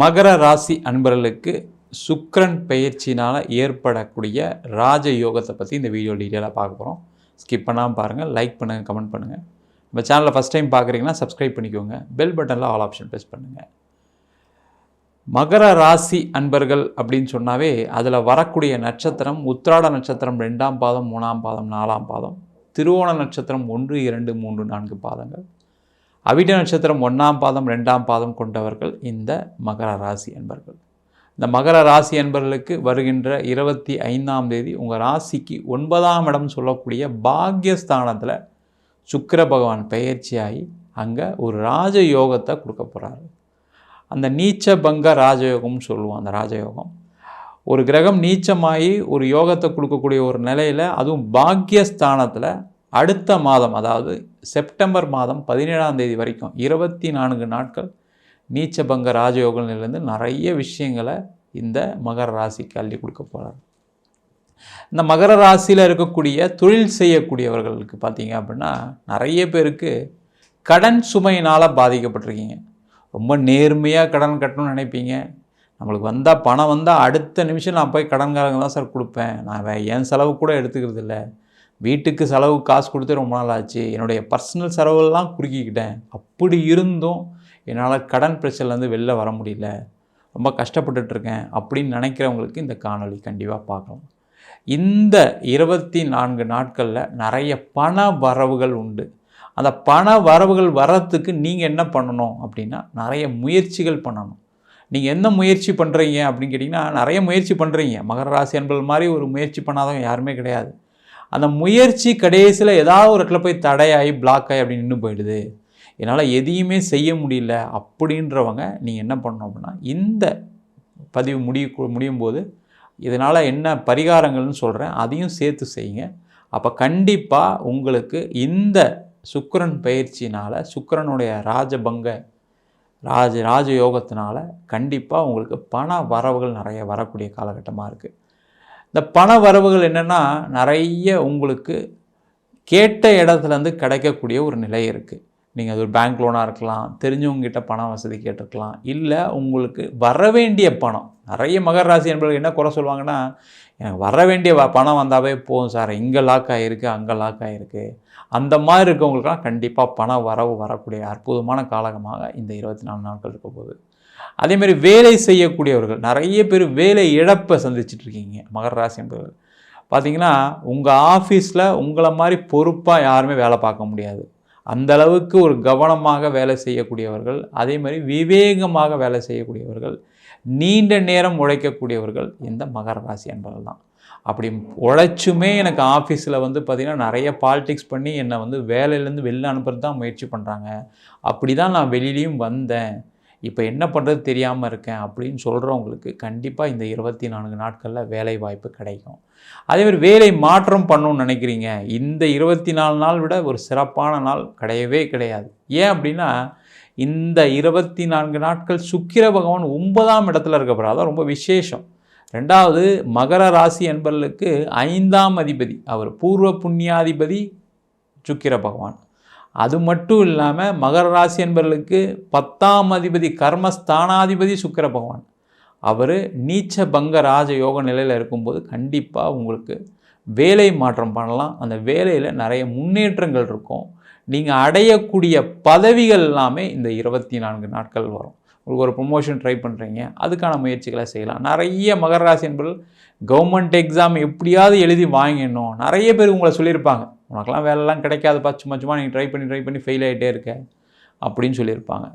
மகர ராசி அன்பர்களுக்கு சுக்கரன் பயிற்சினால் ஏற்படக்கூடிய ராஜ யோகத்தை பற்றி இந்த வீடியோ டீட்டெயிலாக பார்க்க போகிறோம் ஸ்கிப் பண்ணாமல் பாருங்கள் லைக் பண்ணுங்கள் கமெண்ட் பண்ணுங்கள் நம்ம சேனலில் ஃபஸ்ட் டைம் பார்க்குறீங்கன்னா சப்ஸ்கிரைப் பண்ணிக்கோங்க. பெல் பட்டனில் ஆல் ஆப்ஷன் ப்ரெஸ் பண்ணுங்கள் மகர ராசி அன்பர்கள் அப்படின்னு சொன்னாவே அதில் வரக்கூடிய நட்சத்திரம் உத்திராட நட்சத்திரம் ரெண்டாம் பாதம் மூணாம் பாதம் நாலாம் பாதம் திருவோண நட்சத்திரம் ஒன்று இரண்டு மூன்று நான்கு பாதங்கள். அவிட நட்சத்திரம் ஒன்றாம் பாதம் ரெண்டாம் பாதம் கொண்டவர்கள் இந்த மகர ராசி என்பர்கள். இந்த மகர ராசி என்பர்களுக்கு வருகின்ற இருபத்தி ஐந்தாம் தேதி உங்கள் ராசிக்கு ஒன்பதாம் இடம் சொல்லக்கூடிய பாக்யஸ்தானத்தில் சுக்கர பகவான் பயிற்சியாகி அங்கே ஒரு ராஜ யோகத்தை கொடுக்க போகிறாரு அந்த நீச்ச பங்க ராஜயோகம்னு சொல்லுவோம் அந்த ராஜயோகம். ஒரு கிரகம் நீச்சமாகி ஒரு யோகத்தை கொடுக்கக்கூடிய ஒரு நிலையில் அதுவும் பாக்யஸ்தானத்தில் அடுத்த மாதம் அதாவது செப்டம்பர் மாதம் பதினேழாம் தேதி வரைக்கும் இருபத்தி நான்கு நாட்கள் நீச்சபங்க ராஜயோகனிலிருந்து நிறைய விஷயங்களை இந்த மகர ராசிக்கு அள்ளி கொடுக்க போகிறார் இந்த மகர ராசியில் இருக்கக்கூடிய தொழில் செய்யக்கூடியவர்களுக்கு பார்த்தீங்க அப்படின்னா நிறைய பேருக்கு கடன் சுமையினால் பாதிக்கப்பட்டிருக்கீங்க. ரொம்ப நேர்மையாக கடன் கட்டணும்னு நினைப்பீங்க. நம்மளுக்கு வந்தால் பணம் வந்தால் அடுத்த நிமிஷம் நான் போய் கடன்காரங்க தான் சார் கொடுப்பேன். நான் வே என் செலவு கூட எடுத்துக்கிறது இல்லை வீட்டுக்கு செலவு காசு கொடுத்து ரொம்ப நாள் ஆச்சு. என்னுடைய பர்சனல் செலவுலாம் குறுக்கிக்கிட்டேன். அப்படி இருந்தும் என்னால் கடன் பிரச்சனைலேருந்து வெளில வர முடியல. ரொம்ப கஷ்டப்பட்டுட்ருக்கேன் அப்படின்னு நினைக்கிறவங்களுக்கு இந்த காணொளி கண்டிப்பாக பார்க்கலாம். இந்த இருபத்தி நான்கு நாட்களில் நிறைய பண வரவுகள் உண்டு. அந்த பண வரவுகள் வர்றதுக்கு நீங்கள் என்ன பண்ணணும் அப்படின்னா நிறைய முயற்சிகள் பண்ணணும். நீங்கள் என்ன முயற்சி பண்ணுறீங்க அப்படின்னு கேட்டிங்கன்னா நிறைய முயற்சி பண்ணுறீங்க மகர ராசி என்பது மாதிரி ஒரு முயற்சி பண்ணாதவங்க யாருமே கிடையாது. அந்த முயற்சி கடைசியில் ஏதாவது ஒரு இடத்துல போய் தடையாகி பிளாக் ஆகி அப்படி நின்று போயிடுது. என்னால் எதையுமே செய்ய முடியல அப்படின்றவங்க நீங்கள் என்ன பண்ணணும் அப்படின்னா இந்த பதிவு முடிய முடியும் போது இதனால் என்ன பரிகாரங்கள்னு சொல்கிறேன் அதையும் சேர்த்து செய்யுங்க. அப்போ கண்டிப்பாக உங்களுக்கு இந்த சுக்கரன் பயிற்சினால் சுக்கரனுடைய ராஜபங்க ராஜ ராஜயோகத்தினால கண்டிப்பாக உங்களுக்கு பண வரவுகள் நிறைய வரக்கூடிய காலகட்டமாக இருக்குது இந்த பண வரவுகள் என்னென்னா நிறைய உங்களுக்கு கேட்ட இடத்துலேருந்து கிடைக்கக்கூடிய ஒரு நிலை இருக்குது நீங்கள் அது ஒரு பேங்க் லோனாக இருக்கலாம் தெரிஞ்சவங்ககிட்ட பண வசதி கேட்டிருக்கலாம் இல்லை உங்களுக்கு வர வேண்டிய பணம் நிறைய மகர ராசி என்பவர்கள் என்ன குறை சொல்லுவாங்கன்னா எனக்கு வர வேண்டிய வ- பணம் வந்தாவே போதும் சார் இங்கே லாக் ஆகிருக்கு அங்கே லாக் ஆகிருக்கு அந்த மாதிரி இருக்கவங்களுக்கெல்லாம் கண்டிப்பாக பண வரவு வரக்கூடிய அற்புதமான காலகமாக இந்த இருபத்தி நாலு நாட்கள் இருக்க போகுது. அதேமாரி வேலை செய்யக்கூடியவர்கள் நிறைய பேர் வேலை இழப்பை சந்திச்சிட்டு இருக்கீங்க மகர ராசி என்பவர்கள். பார்த்தீங்கன்னா உங்கள் ஆஃபீஸில் உங்களை மாதிரி பொறுப்பாக யாருமே வேலை பார்க்க முடியாது. அந்த அளவுக்கு ஒரு கவனமாக வேலை செய்யக்கூடியவர்கள் அதே மாதிரி விவேகமாக வேலை செய்யக்கூடியவர்கள் நீண்ட நேரம் உழைக்கக்கூடியவர்கள் இந்த மகர ராசி என்பவர்கள் தான். அப்படி உழைச்சுமே எனக்கு ஆஃபீஸில் வந்து பார்த்திங்கன்னா நிறைய பாலிடிக்ஸ் பண்ணி என்னை வந்து வேலையிலேருந்து வெளில அனுப்புறது தான் முயற்சி பண்ணுறாங்க அப்படி தான் நான் வெளியிலையும் வந்தேன். இப்போ என்ன பண்ணுறது தெரியாமல் இருக்கேன் அப்படின்னு சொல்கிறவங்களுக்கு கண்டிப்பாக இந்த இருபத்தி நான்கு நாட்களில் வேலை வாய்ப்பு கிடைக்கும். அதேமாதிரி வேலை மாற்றம் பண்ணணும்னு நினைக்கிறீங்க. இந்த இருபத்தி நாலு நாள் விட ஒரு சிறப்பான நாள் கிடையவே கிடையாது. ஏன் அப்படின்னா இந்த இருபத்தி நான்கு நாட்கள் சுக்கிர பகவான் ஒன்பதாம் இடத்துல இருக்கப்படுற அதான் ரொம்ப விசேஷம். ரெண்டாவது மகர ராசி என்பர்களுக்கு ஐந்தாம் அதிபதி. அவர் பூர்வ புண்ணியாதிபதி சுக்கிர பகவான். அது மட்டும் இல்லாமல் மகர ராசி என்பவர்களுக்கு பத்தாம் அதிபதி கர்மஸ்தானாதிபதி சுக்கர பகவான். அவர் நீச்ச பங்க ராஜ யோக நிலையில் இருக்கும்போது கண்டிப்பாக உங்களுக்கு வேலை மாற்றம் பண்ணலாம். அந்த வேலையில் நிறைய முன்னேற்றங்கள் இருக்கும். நீங்கள் அடையக்கூடிய பதவிகள் எல்லாமே இந்த இருபத்தி நான்கு நாட்கள் வரும். உங்களுக்கு ஒரு ப்ரொமோஷன் ட்ரை பண்ணுறீங்க அதுக்கான முயற்சிகளை செய்யலாம். நிறைய மகர ராசி என்பது கவர்மெண்ட் எக்ஸாம் எப்படியாவது எழுதி வாங்கிடணும். நிறைய பேர் உங்களை சொல்லியிருப்பாங்க. உனக்கெல்லாம் வேலைலாம் கிடைக்காதுப்பா சும்மா சும்மா நீங்கள் ட்ரை பண்ணி ட்ரை பண்ணி ஃபெயில் ஆகிட்டே இருக்க அப்படின்னு சொல்லியிருப்பாங்க.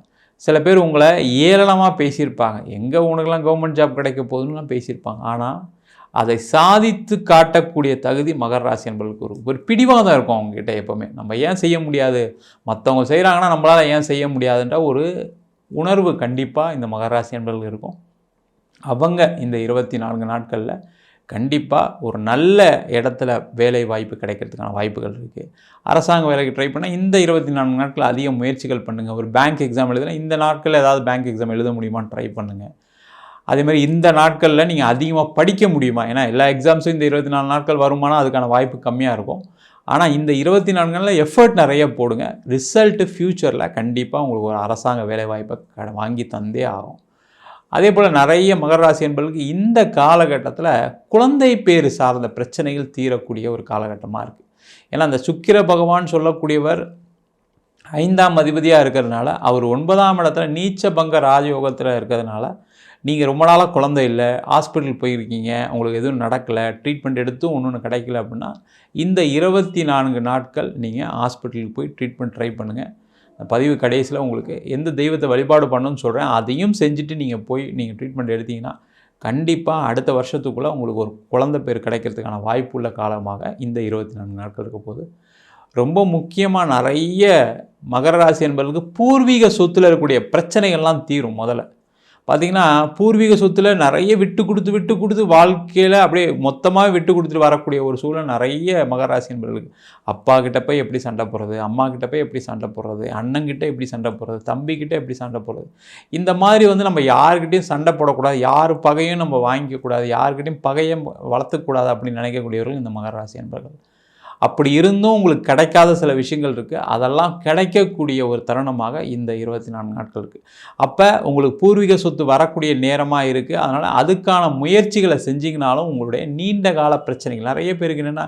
சில பேர் உங்களை ஏளனமாக பேசியிருப்பாங்க. எங்கே உனக்கெல்லாம் கவர்மெண்ட் ஜாப் கிடைக்க போகுதுன்னுலாம் பேசியிருப்பாங்க. ஆனால் அதை சாதித்து காட்டக்கூடிய தகுதி மகர ராசி என்பதற்கு ஒரு ஒரு பிடிவாதம் இருக்கும் அவங்ககிட்ட எப்போவுமே. நம்ம ஏன் செய்ய முடியாது? மற்றவங்க செய்கிறாங்கன்னா நம்மளால் ஏன் செய்ய முடியாதுன்ற ஒரு உணர்வு கண்டிப்பாக இந்த மகர ராசி என்பதற்கு இருக்கும். அவங்க இந்த இருபத்தி நான்கு நாட்களில் கண்டிப்பாக ஒரு நல்ல இடத்துல வேலை வாய்ப்பு கிடைக்கிறதுக்கான வாய்ப்புகள் இருக்குது அரசாங்க வேலைக்கு ட்ரை பண்ணால் இந்த இருபத்தி நான்கு நாட்கள் அதிக முயற்சிகள் பண்ணுங்கள் ஒரு பேங்க் எக்ஸாம் எழுதுனா இந்த நாட்களில் ஏதாவது பேங்க் எக்ஸாம் எழுத முடியுமான்னு ட்ரை பண்ணுங்கள் அதேமாதிரி இந்த நாட்களில் நீங்கள் அதிகமாக படிக்க முடியுமா? ஏன்னா எல்லா எக்ஸாம்ஸும் இந்த இருபத்தி நாலு நாட்கள் வருமானால் அதுக்கான வாய்ப்பு கம்மியாக இருக்கும். ஆனால் இந்த இருபத்தி நான்கு நாளில் எஃபர்ட் நிறைய போடுங்க. ரிசல்ட்டு ஃப்யூச்சரில் கண்டிப்பாக உங்களுக்கு ஒரு அரசாங்க வேலைவாய்ப்பை க வாங்கி தந்தே ஆகும். அதே போல் நிறைய மகர ராசி என்பவர்களுக்கு இந்த காலகட்டத்தில் குழந்தை பேர் சார்ந்த பிரச்சனைகள் தீரக்கூடிய ஒரு காலகட்டமாக இருக்குது ஏன்னா அந்த சுக்கிர பகவான் சொல்லக்கூடியவர் ஐந்தாம் அதிபதியாக இருக்கிறதுனால அவர் ஒன்பதாம் இடத்துல நீச்ச பங்க ராஜயோகத்தில் இருக்கிறதுனால நீங்கள் ரொம்ப நாளாக குழந்தை இல்லை ஹாஸ்பிட்டல் போயிருக்கீங்க உங்களுக்கு எதுவும் நடக்கலை ட்ரீட்மெண்ட் எடுத்தும் ஒன்று ஒன்று கிடைக்கல அப்படின்னா இந்த இருபத்தி நான்கு நாட்கள் நீங்கள் ஹாஸ்பிட்டலுக்கு போய் ட்ரீட்மெண்ட் ட்ரை பண்ணுங்கள் பதிவு கடைசியில் உங்களுக்கு எந்த தெய்வத்தை வழிபாடு பண்ணணும்னு சொல்கிறேன் அதையும் செஞ்சுட்டு நீங்கள் போய் நீங்கள் ட்ரீட்மெண்ட் எடுத்தீங்கன்னா கண்டிப்பாக அடுத்த வருஷத்துக்குள்ளே உங்களுக்கு ஒரு குழந்த பேர் கிடைக்கிறதுக்கான வாய்ப்புள்ள காலமாக இந்த இருபத்தி நான்கு நாட்கள் இருக்க போது ரொம்ப முக்கியமாக நிறைய மகர ராசி என்பவர்களுக்கு பூர்வீக சொத்தில் இருக்கக்கூடிய பிரச்சனைகள்லாம் தீரும் முதல்ல. பார்த்திங்கன்னா பூர்வீக சொத்தில் நிறைய விட்டு கொடுத்து விட்டு கொடுத்து வாழ்க்கையில் அப்படியே மொத்தமாக விட்டு கொடுத்துட்டு வரக்கூடிய ஒரு சூழல் நிறைய மகராசி என்பவர்களுக்கு அப்பா கிட்ட போய் எப்படி சண்டை போடுறது? அம்மா கிட்ட போய் எப்படி சண்டை போடுறது? அண்ணங்கிட்ட எப்படி சண்டை போடுறது? தம்பிக்கிட்ட எப்படி சண்டை போடுறது? இந்த மாதிரி வந்து நம்ம யாருக்கிட்டையும் சண்டை போடக்கூடாது. யார் பகையும் நம்ம வாங்கிக்கக்கூடாது. யாருக்கிட்டையும் பகையை வளர்த்துக்கூடாது அப்படின்னு நினைக்கக்கூடியவர்கள் இந்த மகராசி என்பவர்கள் அப்படி இருந்தும் உங்களுக்கு கிடைக்காத சில விஷயங்கள் இருக்குது அதெல்லாம் கிடைக்கக்கூடிய ஒரு தருணமாக இந்த இருபத்தி நான்கு நாட்கள் இருக்குது அப்போ உங்களுக்கு பூர்வீக சொத்து வரக்கூடிய நேரமாக இருக்குது அதனால் அதுக்கான முயற்சிகளை செஞ்சிங்கனாலும் உங்களுடைய நீண்ட கால பிரச்சனைகள். நிறைய பேருக்கு என்னென்னா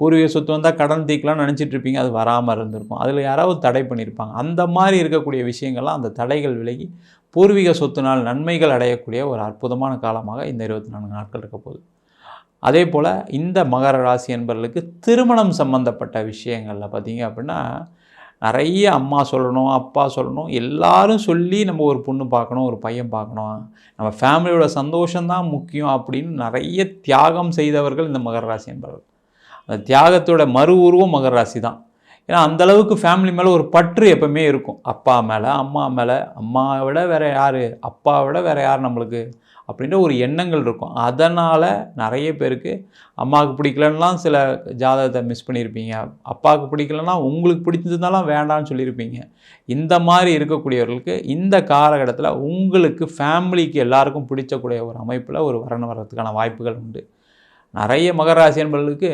பூர்வீக சொத்து வந்தால் கடன் தீக்கலாம்னு நினச்சிட்டு இருப்பீங்க. அது வராமல் இருந்திருக்கும். அதில் யாராவது தடை பண்ணியிருப்பாங்க அந்த மாதிரி இருக்கக்கூடிய விஷயங்கள்லாம் அந்த தடைகள் விலகி பூர்வீக சொத்துனால் நன்மைகள் அடையக்கூடிய ஒரு அற்புதமான காலமாக இந்த இருபத்தி நான்கு நாட்கள் இருக்க போகுது. அதே போல் இந்த மகர ராசி என்பவர்களுக்கு திருமணம் சம்பந்தப்பட்ட விஷயங்களில் பார்த்தீங்க அப்படின்னா நிறைய அம்மா சொல்லணும் அப்பா சொல்லணும் எல்லாரும் சொல்லி நம்ம ஒரு பொண்ணு பார்க்கணும் ஒரு பையன் பார்க்கணும். நம்ம ஃபேமிலியோட சந்தோஷம்தான் முக்கியம் அப்படின்னு நிறைய தியாகம் செய்தவர்கள் இந்த மகர ராசி என்பவர்கள் அந்த தியாகத்தோட மறு உருவம் மகர ராசி தான். ஏன்னா அந்தளவுக்கு ஃபேமிலி மேலே ஒரு பற்று எப்பவுமே இருக்கும். அப்பா மேலே அம்மா மேலே அம்மாவை விட வேறு யார்? அப்பாவை விட வேறு யார் நம்மளுக்கு? அப்படின்ற ஒரு எண்ணங்கள் இருக்கும். அதனால் நிறைய பேருக்கு அம்மாவுக்கு பிடிக்கலன்னா சில ஜாதகத்தை மிஸ் பண்ணியிருப்பீங்க அப்பாவுக்கு பிடிக்கலன்னா உங்களுக்கு பிடிச்சதுனாலும் வேண்டாம்னு சொல்லியிருப்பீங்க இந்த மாதிரி இருக்கக்கூடியவர்களுக்கு இந்த காலகட்டத்தில் உங்களுக்கு ஃபேமிலிக்கு எல்லாருக்கும் பிடிச்சக்கூடிய ஒரு அமைப்பில் ஒரு வரணும் வர்றதுக்கான வாய்ப்புகள் உண்டு. நிறைய மகராசி என்பவர்களுக்கு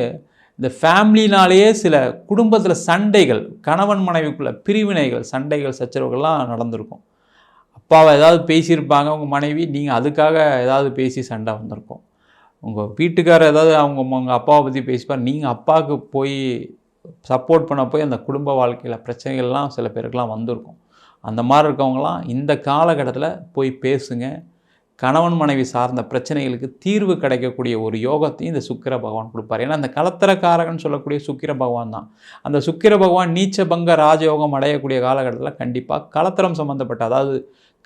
இந்த ஃபேமிலினாலேயே சில குடும்பத்தில் சண்டைகள் கணவன் மனைவிக்குள்ள பிரிவினைகள் சண்டைகள் சச்சரவுகள்லாம் நடந்திருக்கும். அப்பாவை ஏதாவது பேசியிருப்பாங்க உங்கள் மனைவி நீங்கள் அதுக்காக ஏதாவது பேசி சண்டை வந்திருக்கும். உங்கள் வீட்டுக்காரர் ஏதாவது அவங்க உங்கள் அப்பாவை பற்றி பேசிப்பார் நீங்கள் அப்பாவுக்கு போய் சப்போர்ட் பண்ண போய் அந்த குடும்ப வாழ்க்கையில் பிரச்சனைகள்லாம் சில பேருக்கெலாம் வந்திருக்கும். அந்த மாதிரி இருக்கவங்களாம் இந்த காலகட்டத்தில் போய் பேசுங்க. கணவன் மனைவி சார்ந்த பிரச்சனைகளுக்கு தீர்வு கிடைக்கக்கூடிய ஒரு யோகத்தையும் இந்த சுக்கிர பகவான் கொடுப்பார். ஏன்னா அந்த கலத்தரக்காரகன் சொல்லக்கூடிய சுக்கிர பகவான் தான். அந்த சுக்கிர பகவான் நீச்ச பங்க ராஜயோகம் அடையக்கூடிய காலகட்டத்தில் கண்டிப்பாக கலத்தரம் சம்மந்தப்பட்ட அதாவது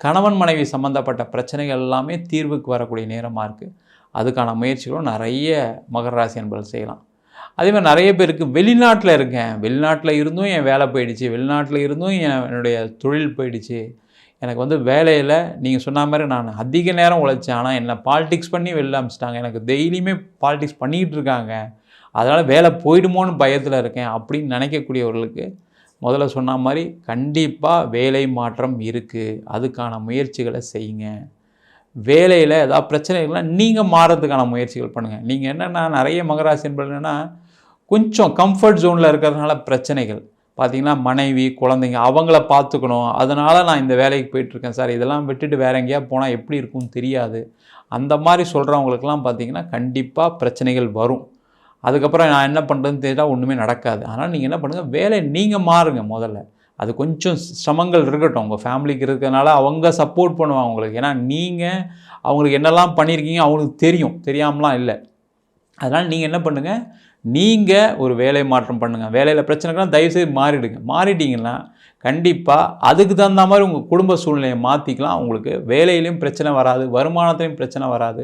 கணவன் மனைவி சம்மந்தப்பட்ட பிரச்சனைகள் எல்லாமே தீர்வுக்கு வரக்கூடிய நேரமாக இருக்குது அதுக்கான முயற்சிகளும் நிறைய மகர ராசி என்பது செய்யலாம். அதே மாதிரி நிறைய பேருக்கு வெளிநாட்டில் இருக்கேன். வெளிநாட்டில் இருந்தும் என் வேலை போயிடுச்சு. வெளிநாட்டில் இருந்தும் என் என்னுடைய தொழில் போயிடுச்சு. எனக்கு வந்து வேலையில் நீங்கள் சொன்ன மாதிரி நான் அதிக நேரம் உழைச்சேன். ஆனால் என்னை பாலிடிக்ஸ் பண்ணி வெளில அமிச்சிட்டாங்க. எனக்கு டெய்லியுமே பாலிடிக்ஸ் பண்ணிக்கிட்டு இருக்காங்க. அதனால் வேலை போயிடுமோன்னு பயத்தில் இருக்கேன் அப்படின்னு நினைக்கக்கூடியவர்களுக்கு முதல்ல சொன்ன மாதிரி கண்டிப்பாக வேலை மாற்றம் இருக்குது அதுக்கான முயற்சிகளை செய்யுங்க. வேலையில் ஏதாவது பிரச்சனைகள்லாம் நீங்கள் மாறதுக்கான முயற்சிகள் பண்ணுங்கள் நீங்கள் என்னென்னா நிறைய மகராசி என்பதுன்னா கொஞ்சம் கம்ஃபர்ட் ஜோனில் இருக்கிறதுனால பிரச்சனைகள். பார்த்திங்கன்னா மனைவி குழந்தைங்க அவங்கள பார்த்துக்கணும். அதனால் நான் இந்த வேலைக்கு போயிட்டுருக்கேன் சார். இதெல்லாம் விட்டுட்டு வேற எங்கேயா போனால் எப்படி இருக்கும்னு தெரியாது. அந்த மாதிரி சொல்கிறவங்களுக்கெல்லாம் பார்த்திங்கன்னா கண்டிப்பாக பிரச்சனைகள் வரும். அதுக்கப்புறம் நான் என்ன பண்ணுறதுன்னு தெரிஞ்சால் ஒன்றுமே நடக்காது. ஆனால் நீங்கள் என்ன பண்ணுங்கள் வேலை நீங்கள் மாறுங்க முதல்ல. அது கொஞ்சம் சிரமங்கள் இருக்கட்டும். உங்கள் ஃபேமிலிக்கு இருக்கிறதுனால அவங்க சப்போர்ட் பண்ணுவாங்க உங்களுக்கு. ஏன்னா நீங்கள் அவங்களுக்கு என்னெல்லாம் பண்ணியிருக்கீங்க அவங்களுக்கு தெரியும். தெரியாமலாம் இல்லை. அதனால் நீங்கள் என்ன பண்ணுங்கள் நீங்கள் ஒரு வேலை மாற்றம் பண்ணுங்கள் வேலையில் பிரச்சனைக்கெல்லாம் தயவுசெய்து மாறிடுங்க. மாறிட்டீங்கன்னா கண்டிப்பாக அதுக்கு தகுந்த மாதிரி உங்கள் குடும்ப சூழ்நிலையை மாற்றிக்கலாம் உங்களுக்கு வேலையிலையும் பிரச்சனை வராது வருமானத்துலையும் பிரச்சனை வராது.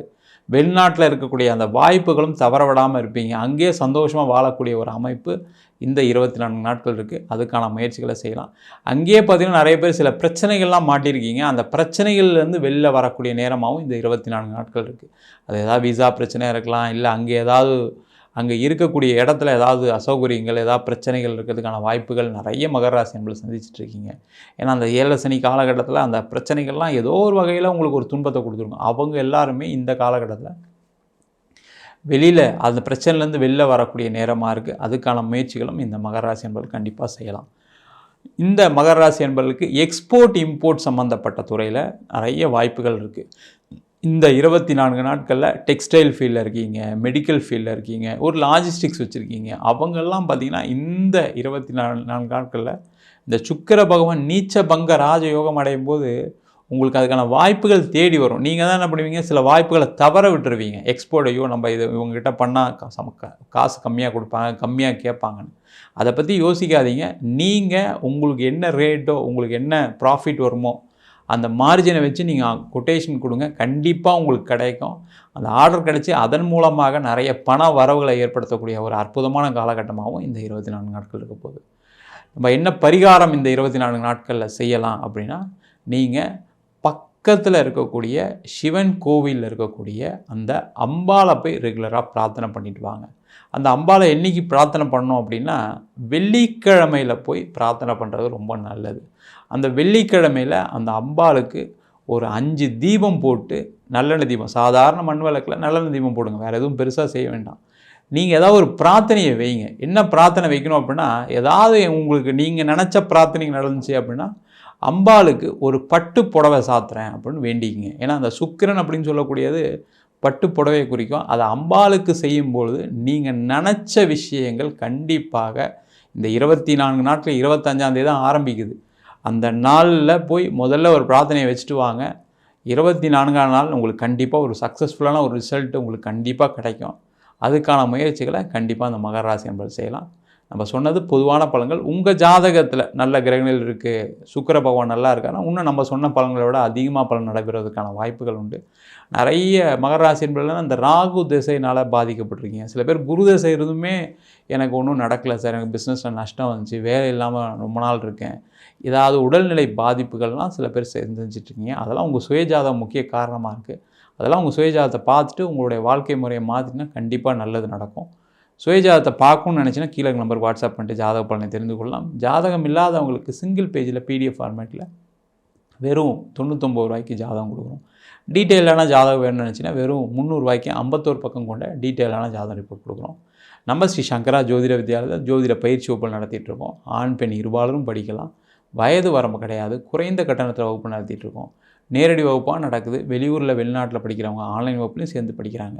வெளிநாட்டில் இருக்கக்கூடிய அந்த வாய்ப்புகளும் தவற விடாமல் இருப்பீங்க. அங்கேயே சந்தோஷமாக வாழக்கூடிய ஒரு அமைப்பு இந்த இருபத்தி நான்கு நாட்கள் இருக்குது அதுக்கான முயற்சிகளை செய்யலாம். அங்கேயே பார்த்திங்கன்னா நிறைய பேர் சில பிரச்சனைகள்லாம் மாட்டியிருக்கீங்க. அந்த பிரச்சனைகள்லேருந்து வெளில வரக்கூடிய நேரமாகவும் இந்த இருபத்தி நான்கு நாட்கள் இருக்குது அது ஏதாவது விசா பிரச்சனையாக இருக்கலாம். இல்லை அங்கே ஏதாவது அங்கே இருக்கக்கூடிய இடத்துல ஏதாவது அசௌகரியங்கள் ஏதாவது பிரச்சனைகள் இருக்கிறதுக்கான வாய்ப்புகள் நிறைய மகராசி என்பது சந்திச்சிட்ருக்கீங்க ஏன்னா அந்த ஏழை சனி காலகட்டத்தில் அந்த பிரச்சனைகள்லாம் ஏதோ ஒரு வகையில் உங்களுக்கு ஒரு துன்பத்தை கொடுத்துருக்கும். அவங்க எல்லாருமே இந்த காலகட்டத்தில் வெளியில் அந்த பிரச்சனைலேருந்து வெளில வரக்கூடிய நேரமாக இருக்குது அதுக்கான முயற்சிகளும் இந்த மகராசி என்பது கண்டிப்பாக செய்யலாம். இந்த மகர ராசி என்பவர்களுக்கு எக்ஸ்போர்ட் இம்போர்ட் சம்மந்தப்பட்ட துறையில் நிறைய வாய்ப்புகள் இருக்குது இந்த இருபத்தி நான்கு நாட்களில் டெக்ஸ்டைல் ஃபீல்டில் இருக்கீங்க மெடிக்கல் ஃபீல்டில் இருக்கீங்க ஒரு லாஜிஸ்டிக்ஸ் வச்சுருக்கீங்க. அவங்கெல்லாம் பார்த்தீங்கன்னா இந்த இருபத்தி நாலு நான்கு நாட்களில் இந்த சுக்கிர பகவான் நீச்ச பங்க ராஜயோகம் அடையும் போது உங்களுக்கு அதுக்கான வாய்ப்புகள் தேடி வரும். நீங்கள் தான் என்ன பண்ணுவீங்க? சில வாய்ப்புகளை தவற விட்டுருவீங்க. எக்ஸ்போர்டையோ நம்ம இது இவங்ககிட்ட பண்ணால் காசு கம்மியாக கொடுப்பாங்க கம்மியாக கேட்பாங்கன்னு. அதை பற்றி யோசிக்காதீங்க. நீங்கள் உங்களுக்கு என்ன ரேட்டோ உங்களுக்கு என்ன ப்ராஃபிட் வருமோ அந்த மார்ஜினை வச்சு நீங்கள் கொட்டேஷன் கொடுங்க. கண்டிப்பாக உங்களுக்கு கிடைக்கும். அந்த ஆர்டர் கிடச்சி அதன் மூலமாக நிறைய பண வரவுகளை ஏற்படுத்தக்கூடிய ஒரு அற்புதமான காலகட்டமாகவும் இந்த இருபத்தி நான்கு நாட்கள் இருக்க போகுது. நம்ம என்ன பரிகாரம் இந்த இருபத்தி நான்கு நாட்களில் செய்யலாம் அப்படின்னா நீங்கள் பக்கத்தில் இருக்கக்கூடிய சிவன் கோவிலில் இருக்கக்கூடிய அந்த அம்பாலை போய் ரெகுலராக பிரார்த்தனை பண்ணிட்டு வாங்க. அந்த அம்பாவை என்றைக்கு பிரார்த்தனை பண்ணோம் அப்படின்னா வெள்ளிக்கிழமையில் போய் பிரார்த்தனை பண்ணுறது ரொம்ப நல்லது. அந்த வெள்ளிக்கிழமையில் அந்த அம்பாளுக்கு ஒரு அஞ்சு தீபம் போட்டு நல்லெண்ணெய் தீபம் சாதாரண மண் விளக்கில் நல்லெண்ணெய் தீபம் போடுங்க வேறு எதுவும் பெருசாக செய்ய வேண்டாம். நீங்கள் ஏதாவது ஒரு பிரார்த்தனையை வைங்க. என்ன பிரார்த்தனை வைக்கணும் அப்படின்னா ஏதாவது உங்களுக்கு நீங்கள் நினச்ச பிரார்த்தனை நடந்துச்சு அப்படின்னா அம்பாளுக்கு ஒரு பட்டு புடவை சாத்துறேன் அப்படின்னு வேண்டிக்கிங்க. ஏன்னா அந்த சுக்கிரன் அப்படின்னு சொல்லக்கூடியது பட்டு புடவையை குறிக்கும். அதை அம்பாளுக்கு செய்யும்பொழுது நீங்கள் நினச்ச விஷயங்கள் கண்டிப்பாக இந்த இருபத்தி நான்கு நாட்கள் இருபத்தஞ்சாந்தேதி தான் ஆரம்பிக்குது. அந்த நாளில் போய் முதல்ல ஒரு பிரார்த்தனையை வச்சுட்டு வாங்க. இருபத்தி நான்காம் நாள் உங்களுக்கு கண்டிப்பாக ஒரு சக்ஸஸ்ஃபுல்லான ஒரு ரிசல்ட் உங்களுக்கு கண்டிப்பாக கிடைக்கும். அதுக்கான முயற்சிகளை கண்டிப்பாக அந்த மகராசி என்பது செய்யலாம். நம்ம சொன்னது பொதுவான பலன்கள் உங்கள் ஜாதகத்தில் நல்ல கிரகங்கள் இருக்குது சுக்கர பகவான் நல்லா இருக்காருன்னா இன்னும் நம்ம சொன்ன பலன்களை விட அதிகமாக பலன் நடைபெறுவதற்கான வாய்ப்புகள் உண்டு. நிறைய மகர ராசி அந்த ராகு திசைனால் பாதிக்கப்பட்டிருக்கீங்க. சில பேர் குரு திசை இருந்துமே எனக்கு ஒன்றும் நடக்கலை சார். எனக்கு பிஸ்னஸில் நஷ்டம் வந்துச்சு வேலை இல்லாமல் ரொம்ப நாள் இருக்கேன். ஏதாவது உடல்நிலை பாதிப்புகள்லாம் சில பேர் செஞ்சிட்ருக்கீங்க அதெல்லாம் உங்கள் சுயஜாதம் முக்கிய காரணமாக இருக்குது அதெல்லாம் உங்கள் சுயஜாதத்தை பார்த்துட்டு உங்களுடைய வாழ்க்கை முறையை மாற்றினா கண்டிப்பாக நல்லது நடக்கும். சுயஜாதத்தை பார்க்கணும்னு நினச்சினா கீழே நம்பருக்கு வாட்ஸ்அப் பண்ணிட்டு ஜாதக பலனை தெரிந்து கொள்ளலாம். ஜாதகம் இல்லாதவங்களுக்கு சிங்கிள் பேஜில் பிடிஎஃப் ஃபார்மேட்டில் வெறும் தொண்ணூத்தொம்பது ரூபாய்க்கு ஜாதகம் கொடுக்குறோம் டீட்டெயிலான ஜாதகம் வேணும்னு நினச்சின்னா வெறும் முந்நூறுரூவாய்க்கு ஐம்பத்தோரு பக்கம் கொண்ட டீட்டெயிலான ஜாதகம் ரிப்போர்ட் கொடுக்குறோம் நம்ம ஸ்ரீ சங்கரா ஜோதிட வித்யாலயத்தில் ஜோதிட பயிற்சி வகுப்பு நடத்திட்டுருக்கோம் ஆண் பெண் இருபாலரும் படிக்கலாம். வயது வரம்பு கிடையாது. குறைந்த கட்டணத்தில் வகுப்பு நடத்திட்டுருக்கோம் நேரடி வகுப்பாக நடக்குது. வெளியூரில் வெளிநாட்டில் படிக்கிறவங்க ஆன்லைன் வகுப்புலையும் சேர்ந்து படிக்கிறாங்க.